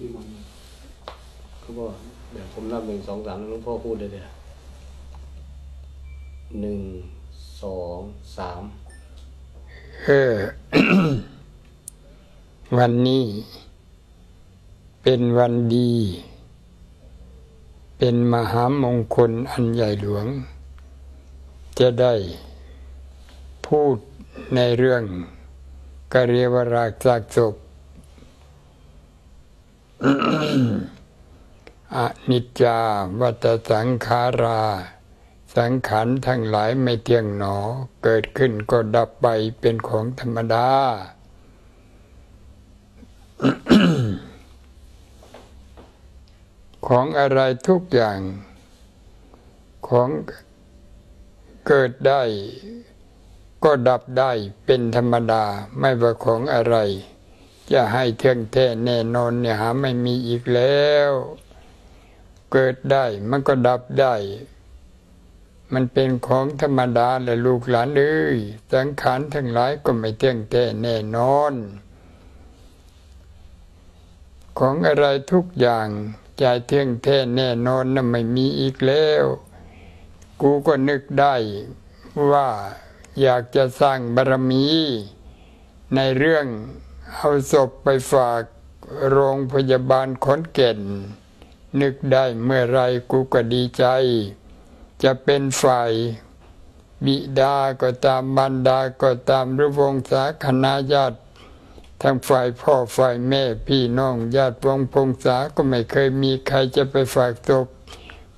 นี่มันเขาบอกเดี๋ยวผมนับหนึ่งสองสามแล้วหลวงพ่อพูดเลยเดี๋ยวหนึ่งสองสามเออ วันนี้ เป็นวันดี เป็นมหามงคลอันใหญ่หลวง จะได้พูดในเรื่องกเรียวรากจากศพ อนิจจาวัตสังขารา สังขารทั้งหลายไม่เที่ยงหนอ เกิดขึ้นก็ดับไปเป็นของธรรมดาของอะไรทุกอย่าง ของเกิดได้ ก็ดับได้เป็นธรรมดาไม่ว่าของอะไร จะให้เที่ยงแท้แน่นอนเนี่ยหาไม่มีอีกแล้ว เกิดได้มันก็ดับได้ มันเป็นของธรรมดาแหละลูกหลานเอ้ยสังขารทั้งหลายก็ไม่เที่ยงแท้แน่นอน ของอะไรทุกอย่างจะเที่ยงแท้แน่นอนนะไม่มีอีกแล้ว กูก็นึกได้ว่าอยากจะสร้างบารมีในเรื่อง เอาศพไปฝากโรงพยาบาลขอนแก่น นึกได้เมื่อไรกูก็ดีใจ จะเป็นฝ่ายบิดาก็ตามบรรดาก็ตามหรือวงศาคณาญาติทั้งฝ่ายพ่อฝ่ายแม่พี่น้องญาติวงพงษาก็ไม่เคยมีใครจะไปฝากศพ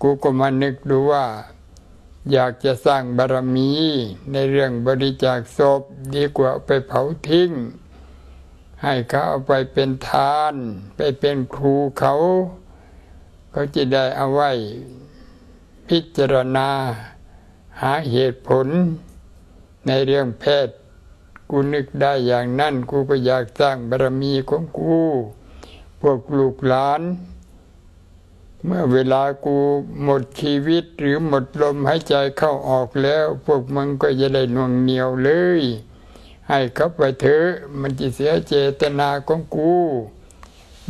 กูก็มานึกดูว่า อยากจะสร้างบารมีในเรื่องบริจาคศพดีกว่าไปเผาทิ้ง ให้เขาเอาไปเป็นทาน ไปเป็นครูเขา เขาจะได้เอาไว้ พิจารณา หาเหตุผล ในเรื่องแพทย์ กูนึกได้อย่างนั้น กูก็อยากสร้างบารมีของกู พวกลูกหลาน เมื่อเวลากูหมดชีวิตหรือหมดลมหายใจเข้าออกแล้ว พวกมึงก็จะได้น่วงเหนียวเลย ให้เขาไปเถอะมันจะเสียเจตนาของกู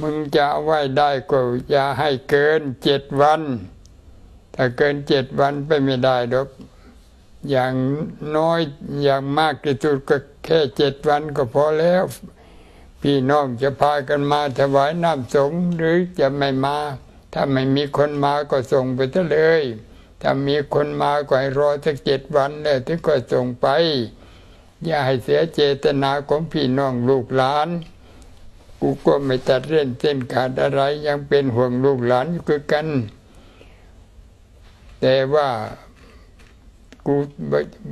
มึงจะเอาไว้ได้ก็อย่าให้เกินเจ็ดวัน ถ้าเกินเจ็ดวันไปไม่ได้ดอกอย่างน้อยอย่างมากที่สุดก็แค่เจ็ดวันก็พอแล้ว พี่น้องจะพากันมาถวายน้ำสงหรือจะไม่มา ถ้าไม่มีคนมาก็ส่งไปเลย ถ้ามีคนมาก็ให้รอสักเจ็ดวันแล้วถึงก็ส่งไป อย่าให้เสียเจตนาของพี่น้องลูกหลาน กูก็ไม่ตัดเล่นเส้นขาดอะไรยังเป็นห่วงลูกหลานอยู่คือกัน แต่ว่ากู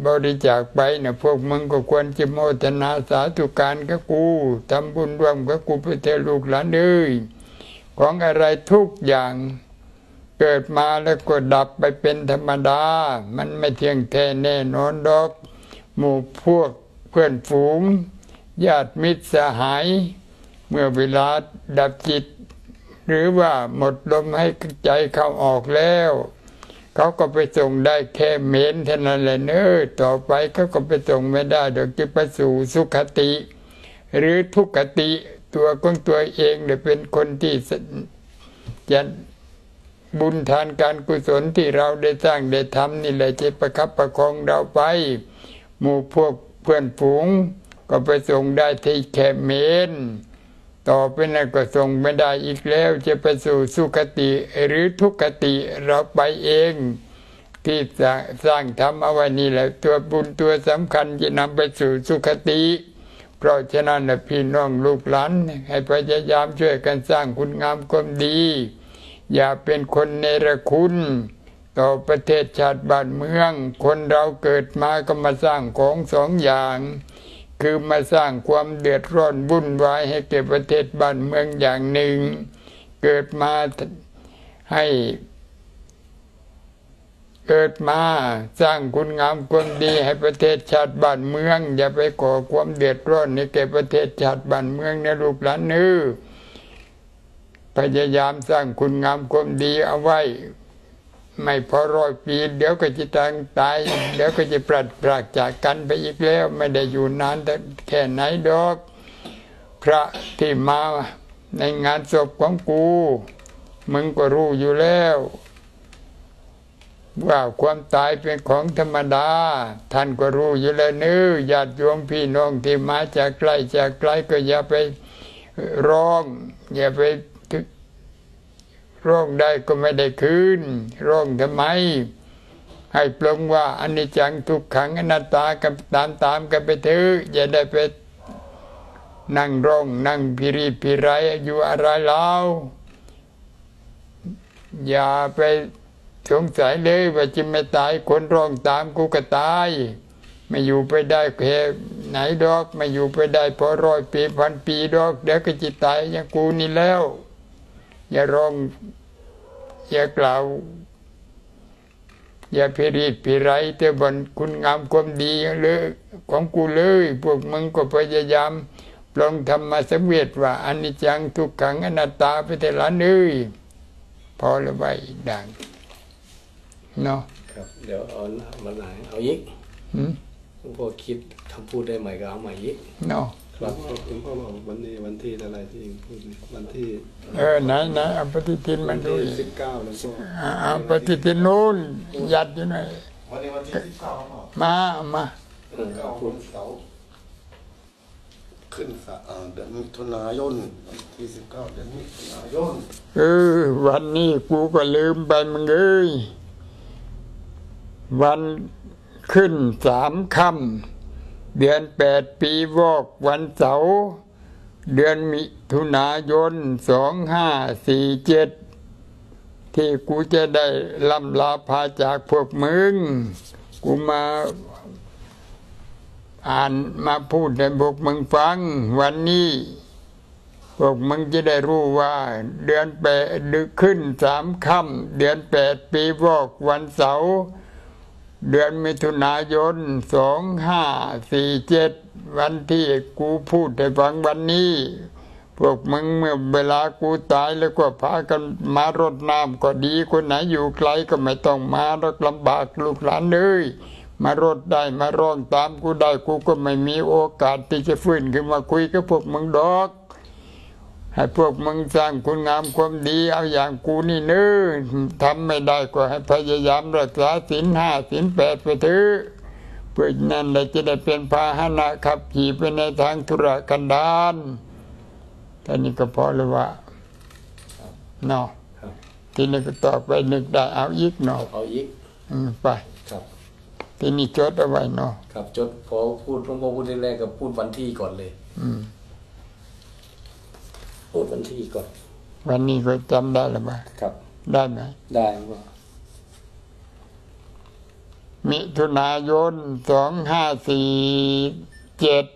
บริจาคไปนะพวกมึงก็ควรจะโมทนาสาธุการกับกูทำบุญร่วมกับกูเพื่อเทลูกหลานเอ้ยของอะไรทุกอย่างเกิดมาแล้วก็ดับไปเป็นธรรมดา มันไม่เที่ยงแท้แน่นอนดอก หมู่พวก เพื่อนฝูง ญาติมิตรสหาย เมื่อเวลาดับจิต หรือว่าหมดลมให้ใจเข้าออกแล้ว เขาก็ไปส่งได้แค่เมนเท่านั้นแหละเนอต่อไปเขาก็ไปส่งไม่ได้เดี๋ยวจะไปสู่สุขติ หรือทุกขติตัวของตัวเองเนี่ยเป็นคนที่จะบุญทานการกุศลที่เราได้สร้างได้ทำนี่แหละจะประคับประคองเราไป หมู่พวก เพื่อนฝูงก็ไปส่งได้ที่แค่เมน ต่อไปนั้นก็ส่งไม่ได้อีกแล้ว จะไปสู่สุคติหรือทุกติเราไปเอง ที่สร้างางทำเอาไว้นี่แหละตัวบุญตัวสำคัญจะนำไปสู่สุคติ เพราะฉะนั้นพี่น้องลูกหลานให้พยายามช่วยกันสร้างคุณงามความดี อย่าเป็นคนเนรคุณ ต่อประเทศชาติบ้านเมือง คนเราเกิดมาก็มาสร้างของสองอย่าง คือมาสร้างความเดือดร้อนวุ่นวายให้แก่ประเทศบ้านเมืองอย่างหนึ่ง เกิดมาให้เกิดมาสร้างคุณงามความดีให้ประเทศชาติบ้านเมือง อย่าไปก่อความเดือดร้อนให้แก่ประเทศชาติบ้านเมืองนะลูกหลานเนื้อพยายามสร้างคุณงามความดีเอาไว้ ไม่พอร้อยปี เดี๋ยวก็จะตายตาย เดี๋ยวก็จะปรัดปรากจากกันไปอีกแล้ว ไม่ได้อยู่นานแต่แค่ไหนดอก พระที่มาในงานศพของกู มึงก็รู้อยู่แล้ว ว่าความตายเป็นของธรรมดา ท่านก็รู้อยู่แล้วเนื้อญาติโยมพี่น้องที่มาจากไกลจากไกลก็อย่าไปร้อง อย่าไป ร้องได้ก็ไม่ได้คืนร้องทำไม ให้ปลงว่าอนิจจังทุกขังอนัตตากับตามตามกันไปเถอะอย่าได้ไปนั่งร้องนั่งพิริพิไรอยู่อะไรแล้วอย่าไปสงสัยเลยว่าจะไม่ตายคนร้องตามกูก็ตาย ไม่อยู่ไปได้แค่ไหนดอก ไม่อยู่ไปได้พอร้อยปีพันปีดอก เดี๋ยวก็จะตายอย่างกูนี่แล้ว อย่าร้อง อย่ากล่าว อย่าพิริตพิไรเตบนคุณงามความดีเลยของกูเลย พวกมึงก็พยายามปลงธรรมสังเวชว่าอนิจจังทุกขังอนัตตาไปแต่ละเอ้ยพอละไว้ดังเนาะครับ เดี๋ยวเอาวันไหนเอาอีกหืมหลวงพ่อคิดคำพูดได้ใหม่ก็เอาใหม่อีกเนาะ ครับหลวงพ่อบอกวันนี้วันที่อะไรที่พูดนี่วันที่ เออไหนไหนเอาปฏิทินมาดูที่อีกสิบเก้าหลวงพ่ออ่าเอาปฏิทินนู้นยัดอยู่หน่อยวันนี้วันที่สิบเก้าครับมาเอามาเออเก้าวันเสาร์ขึ้นสะอ่าเดือนมิถุนายนวันที่สิบเก้าเดือนมิถุนายนเออ วันนี้กูก็ลืมไปมึงเอ้ยวันขึ้นสามค่ำ เดือนแปดปีวอกวันเสาร์เดือนมิถุนายนสองห้าสี่เจ็ดที่กูจะได้ลำลาพาจากพวกมึง กูมาอ่านมาพูดให้พวกมึงฟัง วันนี้ พวกมึงจะได้รู้ว่า เดือนแปดดึกขึ้นสามค่ำเดือนแปดปีวอกวันเสาร์ เดือนมิถุนายนสองห้าสี่เจ็ดวันที่กูพูดให้ฟังวันนี้ พวกมึงเมื่อเวลากูตายแล้วก็พากันมารดน้ำก็ดีคนไหนอยู่ไกลก็ไม่ต้องมารักลำบากลูกหลานเลยมารดได้มาร้องตามกูได้กูก็ไม่มีโอกาสที่จะฟื้นขึ้นมาคุยกับพวกมึงดอก ให้พวกมึงสร้างคุณงามความดี เอาอย่างกูนี่เนื้อทำไม่ได้ก็ให้พยายามรักษาศีลห้าศีลแปดไปเถอะเพื่อนั่นแหละจะได้เป็นพาหนะขับขี่ไปในทางธุรกันดารท่านี้ก็พอเลยว่าเนาะครับทีนี้ก็ต่อไปนึกได้เอาอีกเนาะเอาอีกอืมไปครับทีนี้จดเอาไว้เนาะครับจดพอพูดหลวงพ่อพูดแรกๆก็พูดวันที่ก่อนเลย อืม พูดวันที่ก่อน วันนี้ก็จำได้หรือเปล่าครับ ได้ไหมได้หลวงพ่อมิถุนายนสองห้าสี่เจ็ด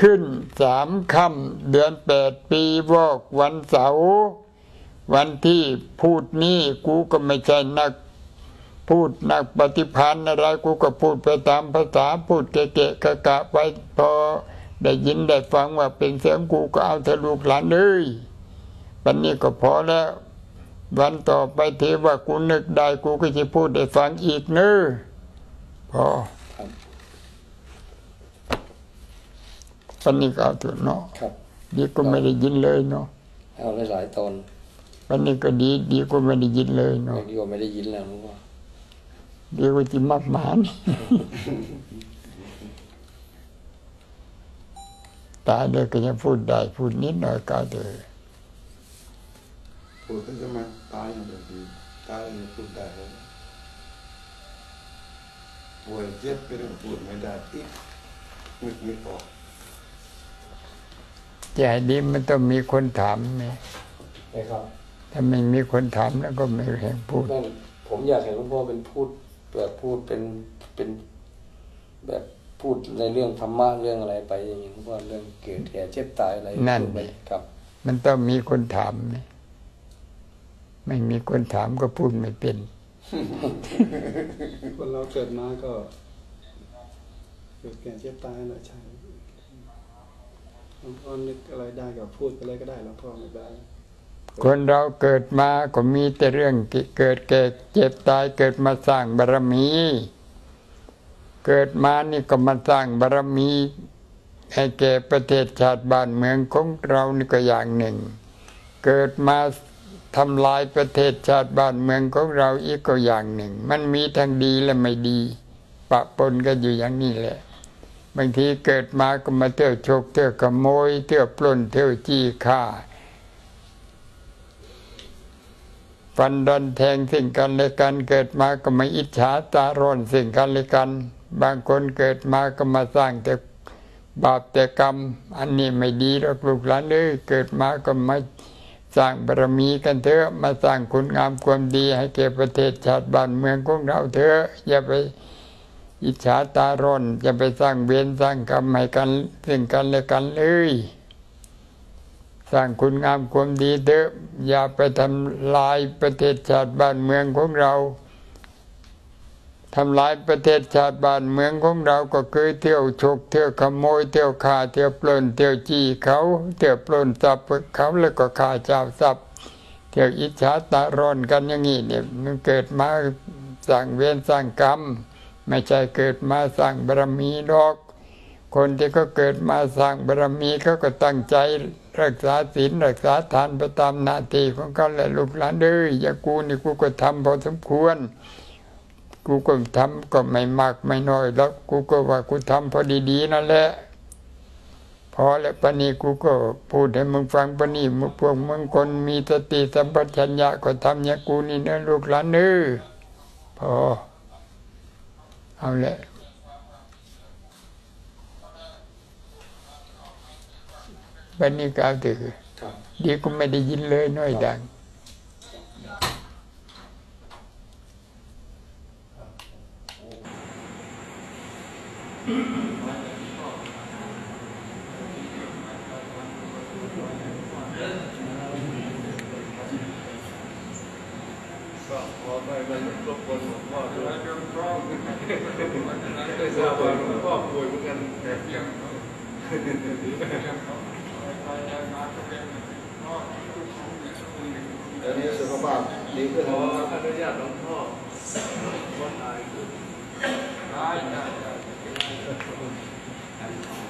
ขึ้นสามค่ำเดือนแปดปีวอกวันเสาร์วันที่พูดนี้กูก็ไม่ใช่นัก พูดนักปฏิพันธ์อะไรกูก็พูดไปตามภาษาพูดเกะๆกะกะไปพอ ได้ยินได้ฟังว่าเป็นเสียงกูก็เอาทะลูกหลานเลยวันนี้ก็พอแล้ว วันต่อไปเทว่ากูนึกได้กูก็จะพูดได้ฟังอีกเนอะพอครับวันนี้ก็เอาเถอะเนาะครับดีก็ไม่ได้ยินเลยเนาะเอาหลายๆตอนวันนี้ก็ดีดีก็ไม่ได้ยินเลยเนาะบางทีก็ไม่ได้ยินแล้วหลวงพ่อดีกว่าจิมักหมาน ตายเลยก็ยังพูดได้พูดนิดหน่อยก็เอาเถอะพูดก็จะมาตายอย่างเดียวดีตายเนี่ยพูดได้เลยป่วยเจ็บไปเรื่องพูดไม่ได้อีกนึกไม่ออกใจดีมันต้องมีคนถามไหมนะครับถ้าไม่มีคนถามแล้วก็ไม่แห่งพูดนั่นผมอยากเห็นหลวงพ่อเป็นพูดแบบพูดเป็นเป็นแบบ พูดในเรื่องธรรมะเรื่องอะไรไปอย่างนี้หลวงพ่อเรื่องเกิดแก่เจ็บตายอะไรนั่นพูดไปครับ มันต้องมีคนถามไหมไม่มีคนถามก็พูดไม่เป็น คนเราเกิดมาก็เกิดแก่เจ็บตายแหละใช่หลวงพ่อนึกอะไรได้ก็พูดไปเลยก็ได้หลวงพ่อไม่ได้คนเราเกิดมาก็มีแต่เรื่องเกิดแก่เจ็บตายเกิดมาสร้างบารมี เกิดมานี่ก็มาสร้างบารมีให้แก่ประเทศชาติบ้านเมืองของเรานี่ก็อย่างหนึ่ง เกิดมาทำลายประเทศชาติบ้านเมืองของเราอีกก็อย่างหนึ่ง มันมีทั้งดีและไม่ดี ปะปนกันอยู่อย่างนี้แหละ บางทีเกิดมาก็มาเที่ยวฉกเที่ยวขโมย เที่ยวปล้นเที่ยวจี้ฆ่า ฟันดันแทงสิ่งกันและกันเกิดมาก็มาอิจฉาตาร้อนสิ่งกันและกัน บางคนเกิดมาก็มาสร้างแต่บาปแต่กรรม อันนี้ไม่ดีหรอกลูกหลานเอ้ยเกิดมาก็มาสร้างบารมีกันเถอะมาสร้างคุณงามความดีให้แก่ประเทศชาติบ้านเมืองของเราเถอะอย่าไปอิจฉาตาร้อนอย่าไปสร้างเวรสร้างกรรมให้กัน ซึ่งกันและกันเลย สร้างคุณงามความดีเถอะอย่าไปทำลายประเทศชาติบ้านเมืองของเราทำลายประเทศชาติบ้านเมืองของเราก็คือเที่ยวฉกเที่ยวขโมยเที่ยวฆ่าเที่ยวปล้นเที่ยวจี้เขาเที่ยวปล้นทรัพย์เขาแล้วก็ฆ่าเจ้าทรัพย์เที่ยวอิจฉาตาร้อนกันอย่างนี้เนี่ยมันเกิดมาสร้างเวรสร้างกรรม ไม่ใช่เกิดมาสร้างบารมีดอก คนที่เขาเกิดมาสร้างบารมีเขาก็ตั้งใจรักษาศีลรักษาทานไปตามหน้าที่ของเขาและลูกหลานเด้ยอย่ากูนี่กูก็ทำพอสมควร กูก็ทำก็ไม่มากไม่น้อยแล้วกูก็ว่ากูทำพอดีๆนั่นแหละพอแล้วปนีกูก็พูดให้มึงฟังปนีมึงพวกมึงคนมีสติสัมปชัญญะก็ทำอย่างกูนี่นะลูกหลานเด้อพอเอาแหละ บันนี้ก็เอาเถอะครับดีก็ไม่ได้ยินเลยน้อยดังก็ขอไปมันรบกวนหลวงพ่อด้วยได้ทราบว่าหลวงพ่อป่วยเหมือนกันแต่เพียง เดี๋ยวนี้สุขภาพดีขึ้นขอแล้วครับอนุญาตหลวงพ่อขอถ่ายได้ไ